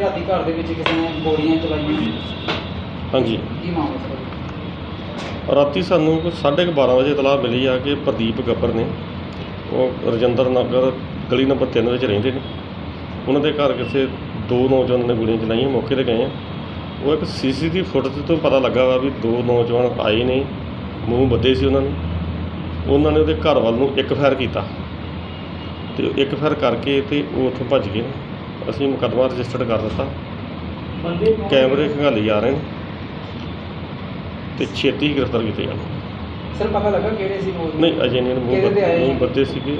ਰਾਤੀ ਘਰ ਦੇ ਵਿੱਚ ਕਿਸੇ ਨੇ ਗੋਲੀਆਂ ਚਲਾਈਆਂ? ਹਾਂਜੀ। ਕੀ ਮਾਮਲਾ ਸਰ ਰਾਤੀ ਸਾਨੂੰ ਕੋਈ ਸਾਢੇ ਕੁ ਬਾਰਾਂ ਵਜੇ ਇਤਲਾਹ ਮਿਲੀ ਆ ਕਿ ਪ੍ਰਦੀਪ ਗੱਬਰ ਨੇ ਉਹ ਰਜਿੰਦਰ ਨਗਰ ਗਲੀ ਨੰਬਰ 3 ਵਿੱਚ ਰਹਿੰਦੇ ਨੇ। ਉਹਨਾਂ ਦੇ ਘਰ ਕਿਸੇ ਦੋ ਨੌਜਵਾਨਾਂ ਨੇ ਗੋਲੀਆਂ ਚਲਾਈਆਂ ਮੌਕੇ ਤੇ ਗਏ ਆ। ਉਹ ਇੱਕ ਸੀਸੀਟੀਵੀ ਫੁਟੇਜ ਤੋਂ ਪਤਾ ਲੱਗਾ ਵਾ ਵੀ ਦੋ ਨੌਜਵਾਨ ਆਏ ਨੇ ਮੂੰਹ ਬੱਧੇ ਸੀ ਉਹਨਾਂ ਨੇ। ਉਹਨਾਂ ਨੇ ਉਹਦੇ ਘਰ ਵੱਲ ਨੂੰ ਇੱਕ ਫਾਇਰ ਕੀਤਾ। ਤੇ ਇੱਕ ਫਾਇਰ ਕਰਕੇ ਤੇ ਉਹ ਉੱਥੋਂ ਭੱਜ ਗਏ ਨੇ। ਅਸੀਂ ਮੁਕੱਦਮਾ ਰਜਿਸਟਰਡ ਕਰ ਦਿੱਤਾ। ਕੈਮਰੇ ਖੰਗਾਲੀ ਜਾ ਰਹੇ ਨੇ ਤੇ ਛੇਤੀ ਹੀ ਗ੍ਰਿਫਤਾਰ ਕੀਤੇ ਜਾਣ। ਸਰ ਪਤਾ ਲੱਗਾ ਕਿਹੜੇ ਸੀ ਲੋਕ ਨਹੀਂ ਅਜੇ ਨਹੀਂ ਮੂੰਹ ਕਿਹਦੇ ਤੇ ਆਏ ਬੱਦੇ- ਮੂੰਹ ਸੀ? ਬੱਦੇ ਸੀਗੇ।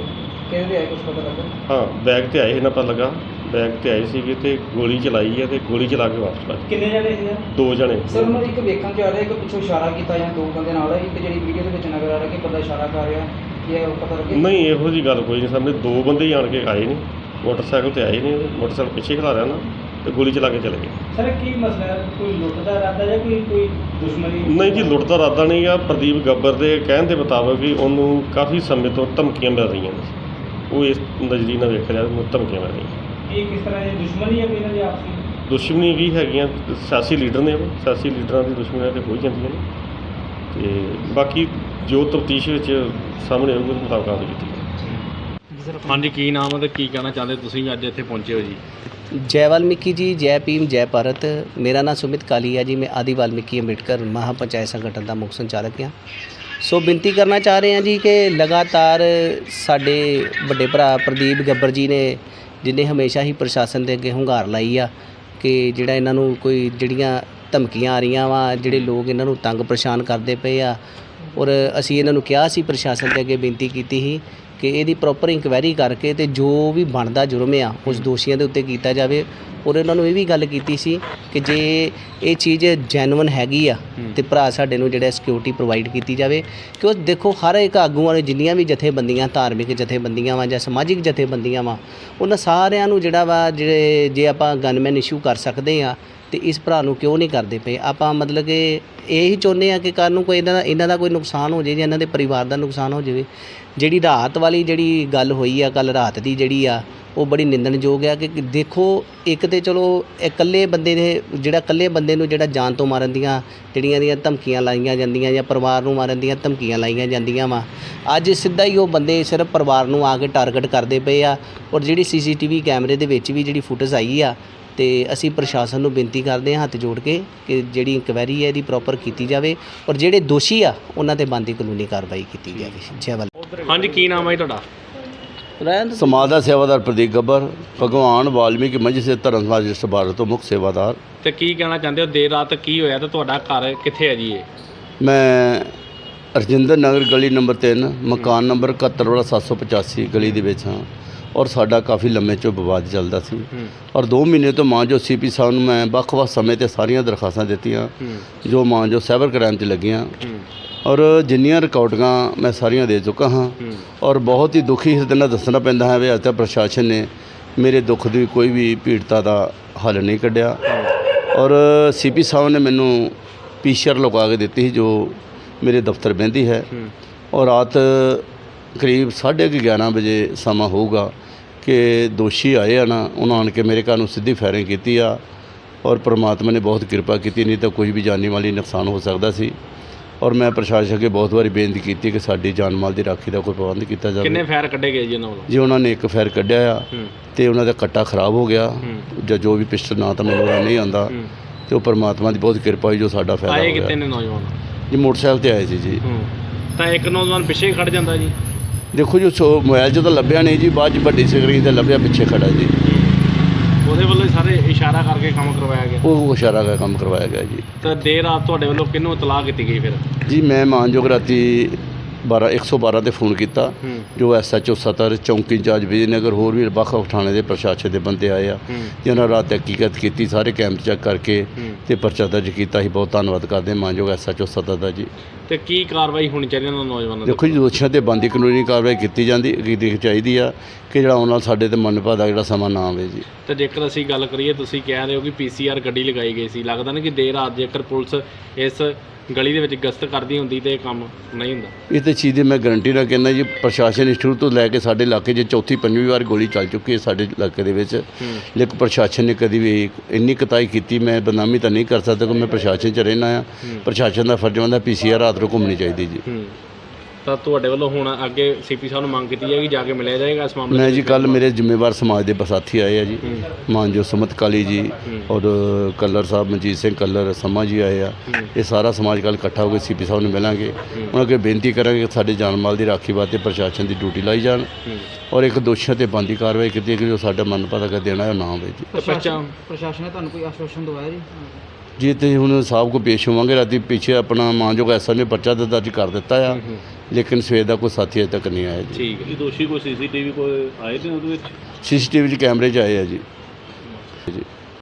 ਕਿਹਦੇ ਦੇ ਆਏ ਕੁਝ ਪਤਾ ਲੱਗਾ? ਹਾਂ ਬੈਗ ਤੇ ਆਏ ਇਹਨਾਂ ਪਤਾ ਲੱਗਾ। ਬੈਗ ਤੇ ਆਏ ਸੀਗੇ ਤੇ ਗੋਲੀ ਚਲਾਈ ਹੈ ਤੇ ਗੋਲੀ ਚਲਾ ਕੇ ਵਾਪਸ ਭੱਜ ਗਏ। ਕਿੰਨੇ ਜਣੇ ਸੀ ਦੋ ਜਣੇ। ਸਰ ਉਹਨਾਂ ਦੀ ਇੱਕ ਵੇਖਣ ਚ ਆ ਰਿਹਾ ਇੱਕ ਪਿੱਛੋਂ ਇਸ਼ਾਰਾ ਕੀਤਾ ਜਾਂ ਦੋ ਬੰਦੇ ਨਾਲ ਇੱਕ ਜਿਹੜੀ ਵੀਡੀਓ ਦੇ ਵਿੱਚ ਨਜ਼ਰ ਆ ਰਿਹਾ ਕਿ ਬੰਦਾ ਇਸ਼ਾਰਾ ਕਰ ਰਿਹਾ ਕੀ ਇਹ ਪਤਾ ਲੱਗੇ? ਨਹੀਂ ਇਹੋ ਜੀ ਗੱਲ ਕੋਈ ਨਹੀਂ ਸਾਹਮਣੇ ਦੋ ਬੰਦੇ ਹੀ ਆਣ ਕੇ ਆਏ ਨੇ। ਮੋਟਰਸਾਈਕਲ ਤੇ ਆਏ ਨੇ ਮੋਟਰਸਾਈਕਲ ਪਿੱਛੇ ਖਲਾ ਰਿਆ ਨਾ ਤੇ ਗੋਲੀ ਚਲਾ ਕੇ ਚਲੇ ਗਏ। ਸਰ ਕੀ ਮਸਲਾ ਹੈ? ਕੋਈ ਲੁੱਟ ਦਾ ਇਰਾਦਾ ਜਾਂ ਕੋਈ ਕੋਈ ਦੁਸ਼ਮਣੀ? ਨਹੀਂ ਜੀ ਲੁੱਟ ਦਾ ਇਰਾਦਾ ਨਹੀਂ ਗਾ ਪ੍ਰਦੀਪ ਗੱਬਰ ਦੇ ਕਹਿਣ ਦੇ ਮੁਤਾਬਕ ਵੀ ਉਹਨੂੰ ਕਾਫੀ ਸਮੇਂ ਤੋਂ ਧਮਕੀਆਂ ਮਿਲ ਰਹੀਆਂ ਨੇ। ਉਹ ਇਸ ਨਜ਼ਰੀ ਨਾਲ ਵੇਖ ਰਿਹਾ ਮੈਨੂੰ ਧਮਕੀਆਂ ਮਿਲ ਰਹੀਆਂ। ਇਹ ਕਿਸ ਤਰ੍ਹਾਂ ਦੀ ਦੁਸ਼ਮਣੀ ਹੈ ਕੋਈ ਇਹਨਾਂ ਦੀ ਆਪਸੀ? ਦੁਸ਼ਮਣੀ ਵੀ ਹੈਗੀਆਂ ਸਿਆਸੀ ਲੀਡਰ ਨੇ ਉਹ। ਸਿਆਸੀ ਲੀਡਰਾਂ ਦੀ ਦੁਸ਼ਮਣੀਆਂ ਤੇ ਹੋ ਹੀ ਜਾਂਦੀਆਂ ਨੇ। ਤੇ ਬਾਕੀ ਜੋ ਤਫਤੀਸ਼ ਵਿੱਚ ਸਾਹਮਣੇ ਆਊਗਾ ਉਸ ਮੁਤਾਬਕ ਕਾਰਵਾਈ ਕੀਤੀ ਹਾਂਜੀ ਕੀ ਨਾਮ ਹੈ ਤੇ ਕੀ ਕਹਿਣਾ ਚਾਹੁੰਦੇ ਤੁਸੀਂ ਅੱਜ ਇੱਥੇ ਪਹੁੰਚੇ ਹੋ ਜੀ? ਜੈ ਵਾਲਮੀਕੀ ਜੀ ਜੈ ਭੀਮ ਜੈ ਭਾਰਤ। ਮੇਰਾ ਨਾਮ ਸੁਮਿਤ ਕਾਲੀ ਹੈ ਜੀ ਮੈਂ ਆਦਿ ਵਾਲਮੀਕੀ ਅੰਬੇਡਕਰ ਮਹਾ ਪੰਚਾਇਤ ਸੰਗਠਨ ਦਾ ਮੁੱਖ ਸੰਚਾਲਕ ਹਾਂ। ਸੋ ਬੇਨਤੀ ਕਰਨਾ ਚਾਹ ਰਹੇ ਹਾਂ ਜੀ ਕਿ ਲਗਾਤਾਰ ਸਾਡੇ ਵੱਡੇ ਭਰਾ ਪ੍ਰਦੀਪ ਗੱਬਰ ਜੀ ਨੇ ਜਿਨੇ ਹਮੇਸ਼ਾ ਹੀ ਪ੍ਰਸ਼ਾਸਨ ਦੇ ਅੱਗੇ ਹੁੰਗਾਰ ਲਾਈ ਆ ਕਿ ਜਿਹੜਾ ਇਹਨਾਂ ਨੂੰ ਕੋਈ ਜਿਹੜੀਆਂ ਧਮਕੀਆਂ ਆ ਰਹੀਆਂ ਵਾ ਜਿਹੜੇ ਲੋਕ ਇਹਨਾਂ ਨੂੰ ਤੰਗ ਪਰੇਸ਼ਾਨ ਕਰਦੇ ਪਏ ਆ। ਔਰ ਅਸੀਂ ਇਹਨਾਂ ਨੂੰ ਕਿਹਾ ਸੀ ਪ੍ਰਸ਼ਾਸਨ ਦੇ ਅੱਗੇ ਬੇਨਤੀ ਕੀਤੀ ਸੀ ਕਿ ਇਹਦੀ ਪ੍ਰੋਪਰ ਇਨਕੁਆਇਰੀ ਕਰਕੇ ਤੇ ਜੋ ਵੀ ਬਣਦਾ ਜੁਰਮ ਆ ਉਸ ਦੋਸ਼ੀਆਂ ਦੇ ਉੱਤੇ ਕੀਤਾ ਜਾਵੇ। ਔਰ ਇਹਨਾਂ ਨੂੰ ਇਹ ਵੀ ਗੱਲ ਕੀਤੀ ਸੀ ਕਿ ਜੇ ਇਹ ਚੀਜ਼ ਜੈਨੂਇਨ ਹੈਗੀ ਆ ਤੇ ਭਰਾ ਸਾਡੇ ਨੂੰ ਜਿਹੜਾ ਸਿਕਿਉਰਿਟੀ ਪ੍ਰੋਵਾਈਡ ਕੀਤੀ ਜਾਵੇ। ਕਿਉਂ ਦੇਖੋ ਹਰ ਇੱਕ ਆਗੂਆਂ ਨੇ ਜਿੰਨੀਆਂ ਵੀ ਜਥੇਬੰਦੀਆਂ ਧਾਰਮਿਕ ਜਥੇਬੰਦੀਆਂ ਵਾ ਜਾਂ ਸਮਾਜਿਕ ਜਥੇਬੰਦੀਆਂ ਵਾ ਉਹਨਾਂ ਸਾਰਿਆਂ ਨੂੰ ਜਿਹੜਾ ਵਾ ਜਿਹੜੇ ਜੇ ਆਪਾਂ ਗਨਮੈਨ ਇਸ਼ੂ ਕਰ ਸਕਦੇ ਆ ਅਤੇ ਇਸ ਭਰਾ ਨੂੰ ਕਿਉਂ ਨਹੀਂ ਕਰਦੇ ਪਏ? ਆਪਾਂ ਮਤਲਬ ਕਿ ਇਹੀ ਚਾਹੁੰਦੇ ਹਾਂ ਕਿ ਕੱਲ੍ਹ ਨੂੰ ਕੋਈ ਇਹਨਾਂ ਦਾ ਇਹਨਾਂ ਦਾ ਕੋਈ ਨੁਕਸਾਨ ਹੋ ਜਾਵੇ ਜਾਂ ਇਹਨਾਂ ਦੇ ਪਰਿਵਾਰ ਦਾ ਨੁਕਸਾਨ ਹੋ ਜਾਵੇ। ਜਿਹੜੀ ਰਾਤ ਵਾਲੀ ਜਿਹੜੀ ਗੱਲ ਹੋਈ ਆ, ਕੱਲ੍ਹ ਰਾਤ ਦੀ ਜਿਹੜੀ ਆ, ਉਹ ਬੜੀ ਨਿੰਦਣਯੋਗ ਆ ਕਿ ਕਿ ਦੇਖੋ, ਇੱਕ ਤੇ ਚਲੋ ਇਕੱਲੇ ਬੰਦੇ ਦੇ ਜਿਹੜਾ ਇਕੱਲੇ ਬੰਦੇ ਨੂੰ ਜਿਹੜਾ ਜਾਨ ਤੋਂ ਮਾਰਨ ਦੀਆਂ ਜਿਹੜੀਆਂ ਦੀਆਂ ਧਮਕੀਆਂ ਲਾਈਆਂ ਜਾਂਦੀਆਂ ਜਾਂ ਪਰਿਵਾਰ ਨੂੰ ਮਾਰਨ ਦੀਆਂ ਧਮਕੀਆਂ ਲਾਈਆਂ ਜਾਂਦੀਆਂ ਵਾ, ਅੱਜ ਸਿੱਧਾ ਹੀ ਉਹ ਬੰਦੇ ਸਿਰਫ ਪਰਿਵਾਰ ਨੂੰ ਆ ਕੇ ਟਾਰਗੇਟ ਕਰਦੇ ਪਏ ਆ। ਔਰ ਜਿਹੜੀ ਸੀਸੀਟੀਵੀ ਕੈਮਰੇ ਦੇ ਵਿੱਚ ਵੀ ਜਿਹੜੀ ਫੁਟੇਜ ਆਈ ਆ ਤੇ ਅਸੀਂ ਪ੍ਰਸ਼ਾਸਨ ਨੂੰ ਬੇਨਤੀ ਕਰਦੇ ਹਾਂ ਹੱਥ ਜੋੜ ਕੇ ਕਿ ਜਿਹੜੀ ਇਨਕੁਆਇਰੀ ਹੈ ਇਹਦੀ ਪ੍ਰੋਪਰ ਕੀਤੀ ਜਾਵੇ ਔਰ ਜਿਹੜੇ ਦੋਸ਼ੀ ਆ ਉਹਨਾਂ ਤੇ ਬਣਦੀ ਕਾਨੂੰਨੀ ਕਾਰਵਾਈ ਕੀਤੀ ਜਾਵੇ। ਜੈ ਵਾਲ ਹਾਂਜੀ ਕੀ ਨਾਮ ਹੈ ਜੀ ਤੁਹਾਡਾ? ਸਮਾਜ ਦਾ ਸੇਵਾਦਾਰ ਪ੍ਰਦੀਪ ਗੱਬਰ ਭਗਵਾਨ ਵਾਲਮੀਕੀ ਮੰਝ ਸੇ ਧਰਮ ਸਮਾਜ ਭਾਰਤ ਤੋਂ ਮੁੱਖ ਸੇਵਾਦਾਰ। ਤੇ ਕੀ ਕਹਿਣਾ ਚਾਹੁੰਦੇ ਹੋ? ਦੇਰ ਰਾਤ ਕੀ ਹੋਇਆ ਤੇ ਤੁਹਾਡਾ ਘਰ ਕਿੱਥੇ ਹੈ ਜੀ ਇਹ? ਮੈਂ ਰਜਿੰਦਰ ਨਗਰ ਗਲੀ ਨੰਬਰ 3 ਮਕਾਨ ਨੰਬਰ 71 ਵਾਲਾ 785 ਗਲੀ ਦੇ ਵਿੱਚ ਹਾਂ। ਔਰ ਸਾਡਾ ਕਾਫੀ ਲੰਮੇ ਚੋਂ ਵਿਵਾਦ ਚੱਲਦਾ ਸੀ। ਔਰ 2 ਮਹੀਨੇ ਤੋਂ ਮਾਂ ਜੋ ਸੀਪੀ ਸਾਹਿਬ ਨੂੰ ਮੈਂ ਵੱਖ-ਵੱਖ ਸਮੇਂ ਤੇ ਸਾਰੀਆਂ ਦਰਖਾਸਤਾਂ ਦਿੱਤੀਆਂ, ਜੋ ਮਾਂ ਜੋ ਸਾਈਬਰ ਕ੍ਰਾਈਮ 'ਚ ਲੱਗੀਆਂ। ਔਰ ਜਿੰਨੀਆਂ ਰਿਕਾਰਡਿੰਗਾਂ ਮੈਂ ਸਾਰੀਆਂ ਦੇ ਚੁੱਕਾ ਹਾਂ। ਔਰ ਬਹੁਤ ਹੀ ਦੁਖੀ ਹਿਰਦੇ ਨਾਲ ਦੱਸਣਾ ਪੈਂਦਾ ਹੈ ਵੀ ਅੱਜ ਤੱਕ ਪ੍ਰਸ਼ਾਸਨ ਨੇ ਮੇਰੇ ਦੁੱਖ ਦੀ ਕੋਈ ਵੀ ਪੀੜਤਾ ਦਾ ਹੱਲ ਨਹੀਂ ਕੱਢਿਆ। ਔਰ ਸੀਪੀ ਸਾਹਿਬ ਨੇ ਮੈਨੂੰ ਪੀਸ਼ਰ ਲਗਾ ਕੇ ਦਿੱਤੀ ਸੀ, ਜੋ ਮੇਰੇ ਦਫ਼ਤਰ ਬਹਿੰਦੀ ਹੈ। ਔਰ ਰਾਤ ਕਰੀਬ 11:30 ਵਜੇ ਸਮਾਂ ਹੋਊਗਾ। ਕਿ ਦੋਸ਼ੀ ਆਏ ਆ ਨਾ ਉਹਨਾਂ ਆਣ ਕੇ ਮੇਰੇ ਘਰ ਨੂੰ ਸਿੱਧੀ ਫਾਇਰਿੰਗ ਕੀਤੀ ਆ ਔਰ ਪ੍ਰਮਾਤਮਾ ਨੇ ਬਹੁਤ ਕਿਰਪਾ ਕੀਤੀ ਨਹੀਂ ਤਾਂ ਕੋਈ ਵੀ ਜਾਨੀ ਮਾਲੀ ਨੁਕਸਾਨ ਹੋ ਸਕਦਾ ਸੀ। ਔਰ ਮੈਂ ਪ੍ਰਸ਼ਾਸਨ ਅੱਗੇ ਬਹੁਤ ਵਾਰੀ ਬੇਨਤੀ ਕੀਤੀ ਕਿ ਸਾਡੀ ਜਾਨ ਮਾਲ ਦੀ ਰਾਖੀ ਦਾ ਕੋਈ ਪ੍ਰਬੰਧ ਕੀਤਾ ਕਿੰਨੇ ਜਾਵੇ ਫਾਇਰ ਕੱਢੇ ਗਏ ਜੀ ਉਹਨਾਂ ਵੱਲੋਂ? ਜੀ ਉਹਨਾਂ ਨੇ ਇੱਕ ਫਾਇਰ ਕੱਢਿਆ ਆ ਹੂੰ। ਤੇ ਉਹਨਾਂ ਦਾ ਕੱਟਾ ਖਰਾਬ ਹੋ ਗਿਆ। ਜਾਂ ਜੋ ਵੀ ਪਿਸਟਲ ਨਾ ਤਾਂ ਮੈਨੂੰ ਉਹਦਾ ਨਹੀਂ ਆਉਂਦਾ। ਹੂੰ। ਤੇ ਉਹ ਪਰਮਾਤਮਾ ਦੀ ਬਹੁਤ ਕਿਰਪਾ ਹੋਈ ਜੋ ਸਾਡਾ ਫਾਇਦਾ ਆਏ ਹੋ ਕਿਤੇ ਗਿਆ ਨੇ ਨੌਜਵਾਨ? ਜੀ ਮੋਟਰਸਾਈਕਲ ਤੇ ਆਏ ਸੀ ਜੀ। ਹੂੰ। ਤਾਂ ਇੱਕ ਨੌਜਵਾਨ ਪਿੱਛੇ ਖੜ ਜਾਂਦਾ ਜੀ। ਦੇਖੋ ਜੀ ਸੋ ਮੋਬਾਈਲ 'ਚ ਤਾਂ ਲੱਭਿਆ ਨਹੀਂ ਜੀ ਬਾਅਦ 'ਚ ਵੱਡੀ ਸਕਰੀਨ ਤੇ ਲੱਭਿਆ ਪਿੱਛੇ ਖੜਾ ਜੀ। ਉਹਦੇ ਵੱਲੋਂ ਹੀ ਸਾਰੇ ਇਸ਼ਾਰਾ ਕਰਕੇ ਕੰਮ ਕਰਵਾਇਆ ਗਿਆ? ਉਹ ਇਸ਼ਾਰਾ ਦਾ ਕੰਮ ਕਰਵਾਇਆ ਗਿਆ ਜੀ। ਤਾਂ ਦੇਰ ਰਾਤ ਤੁਹਾਡੇ ਵੱਲੋਂ ਕਿਹਨੂੰ ਇਤਲਾਹ ਕੀਤੀ ਗਈ ਫਿਰ? ਜੀ ਮੈਂ ਮਾਨਯੋਗ ਰਾਤੀ 12 112 ਤੇ ਫੋਨ ਕੀਤਾ। ਜੋ ਐਸਐਚਓ ਸਤਰ ਚੌਂਕੀ ਇੰਚਾਰਜ ਵਿਜੇਨਗਰ ਹੋਰ ਵੀ ਵੱਖ ਥਾਣੇ ਦੇ ਪ੍ਰਸ਼ਾਸਨ ਦੇ ਬੰਦੇ ਆਏ ਆ। ਹੂੰ। ਜਿਹਨਾਂ ਰਾਤ ਤਹਿਕੀਕਤ ਕੀਤੀ ਸਾਰੇ ਕੈਂਪ ਚੈੱਕ ਕਰਕੇ ਤੇ ਪਰਚਾ ਦਰਜ ਕੀਤਾ। ਸੀ ਬਹੁਤ ਧੰਨਵਾਦ ਕਰਦੇ ਹਾਂ ਮਾਨਯੋਗ ਐਸਐਚਓ ਸਤਰ ਦਾ ਜੀ। ਤੇ ਕੀ ਕਾਰਵਾਈ ਹੋਣੀ ਚਾਹੀਦੀ ਉਹਨਾਂ ਨੌਜਵਾਨਾਂ ਦੇ ਦੇਖੋ ਜੀ ਦੋਸ਼ੀਆਂ ਤੇ ਬੰਦੀ ਕਾਨੂੰਨੀ ਕਾਰਵਾਈ ਕੀਤੀ ਜਾਂਦੀ ਕੀਤੀ ਚਾਹੀਦੀ ਆ ਕਿ ਜਿਹੜਾ ਨਾਲ ਸਾਡੇ ਤੇ ਮਨਪਾ ਦਾ ਜਿਹੜਾ ਸਮਾਂ ਨਾ ਆਵੇ ਜੀ। ਤੇ ਜੇਕਰ ਅਸੀਂ ਗੱਲ ਕਰੀਏ ਤੁਸੀਂ ਕਹਿ ਰਹੇ ਹੋ ਕਿ ਪੀਸੀਆਰ ਗੱਡੀ ਲਗਾਈ ਗਈ ਸੀ। ਲੱਗਦਾ ਨਾ ਕਿ ਦੇਰ ਰਾਤ ਜੇਕਰ ਪੁਲਿਸ ਇਸ ਗਲੀ ਦੇ ਵਿੱਚ ਗਸ਼ਤ ਕਰਦੀ ਹੁੰਦੀ ਤੇ ਇਹ ਕੰਮ ਨਹੀਂ ਹੁੰਦਾ। ਇਹ ਤੇ ਚੀਜ਼ ਦੀ ਮੈਂ ਗਰੰਟੀ ਨਾਲ ਕਹਿੰਦਾ ਜੀ ਪ੍ਰਸ਼ਾਸਨ ਸ਼ੁਰੂ ਤੋਂ ਲੈ ਕੇ ਸਾਡੇ ਇਲਾਕੇ 'ਚ ਚੌਥੀ ਪੰਜਵੀਂ ਵਾਰ ਗੋਲੀ ਚੱਲ ਚੁੱਕੀ ਹੈ ਸਾਡੇ ਇਲਾਕੇ ਦੇ ਵਿੱਚ। ਲੇਕਿਨ ਪ੍ਰਸ਼ਾਸਨ ਨੇ ਕਦੀ ਵੀ ਇੰਨੀ ਕਤਾਈ ਕੀਤੀ ਮੈਂ ਬਦਨਾਮੀ ਤਾਂ ਨਹੀਂ ਕਰ ਸਕਦਾ ਕਿ ਮੈਂ ਪ੍ਰਸ਼ਾਸਨ 'ਚ ਰਹਿਣਾ ਆ। ਪ੍ਰਸ਼ਾਸਨ ਦਾ ਫਰਜ਼ ਹੁੰਦਾ ਪੀਸੀਆਰ ਰਾਤ ਨੂੰ ਘੁੰਮਣੀ ਚਾਹੀਦੀ ਜੀ। ਤਾਂ ਤੁਹਾਡੇ ਵੱਲੋਂ ਹੁਣ ਅੱਗੇ ਸੀਪੀ ਸਾਹਿਬ ਨੂੰ ਮੰਗ ਕੀਤੀ ਜਾਏਗੀ ਜਾ ਕੇ ਮਿਲਿਆ ਜਾਏਗਾ ਇਸ ਮਾਮਲੇ ਮੈਂ ਜੀ? ਕੱਲ ਮੇਰੇ ਜ਼ਿੰਮੇਵਾਰ ਸਮਾਜ ਦੇ ਬਸਾਥੀ ਆਏ ਆ ਜੀ। ਮਾਨਜੋ ਸਮਤ ਕਾਲੀ ਜੀ ਔਰ ਕੱਲਰ ਸਾਹਿਬ ਮਨਜੀਤ ਸਿੰਘ ਕੱਲਰ ਸਮਾ ਜੀ ਆਏ ਆ। ਇਹ ਸਾਰਾ ਸਮਾਜ ਕੱਲ ਇਕੱਠਾ ਹੋ ਕੇ ਸੀਪੀ ਸਾਹਿਬ ਨੂੰ ਮਿਲਾਂਗੇ। ਉਹਨਾਂ ਅੱਗੇ ਬੇਨਤੀ ਕਰਾਂਗੇ ਕਿ ਸਾਡੇ ਜਾਨ ਮਾਲ ਦੀ ਰਾਖੀ ਵਾਸਤੇ ਪ੍ਰਸ਼ਾਸਨ ਦੀ ਡਿਊਟੀ ਲਾਈ ਜਾਣ ਔਰ ਇੱਕ ਦੋਸ਼ੀਆਂ ਤੇ ਬੰਦੀ ਕਾਰਵਾਈ ਕੀਤੀ ਕਿ ਜੋ ਸਾਡਾ ਮਨ ਪਤਾ ਕਰ ਦੇਣਾ ਹੈ ਉਹ ਨਾ ਹੋਵੇ ਜੀ। ਪ੍ਰਸ਼ਾਸਨ ਪ੍ਰਸ਼ਾਸਨ ਨੇ ਤੁਹਾਨੂੰ ਕੋਈ ਆਸ਼ਵਾਸਨ ਦਵਾਇਆ ਜੀ? ਜੀ ਤੇ ਹੁਣ ਸਾਹਿਬ ਕੋ ਪੇਸ਼ ਹੋਵਾਂਗੇ। ਰਾਤੀ ਪਿੱਛੇ ਆਪਣਾ ਮਾਨਯੋਗ ਐਸਾ ਨੇ ਪਰਚਾ ਤਾਂ ਦਰਜ ਕਰ ਦਿੱਤਾ ਆ। ਲੇਕਿਨ ਸਵੇਰ ਦਾ ਕੋਈ ਸਾਥੀ ਅਜੇ ਤੱਕ ਨਹੀਂ ਆਇਆ ਜੀ। ਠੀਕ ਹੈ ਦੋਸ਼ੀ ਕੋਈ ਸੀਸੀਟੀਵੀ ਕੋਈ ਆਏ ਤੇ ਉਹਦੇ ਵਿੱਚ? ਸੀਸੀਟੀਵੀ 'ਚ ਕੈਮਰੇ 'ਚ ਆਏ ਆ ਜੀ। ਜੀ।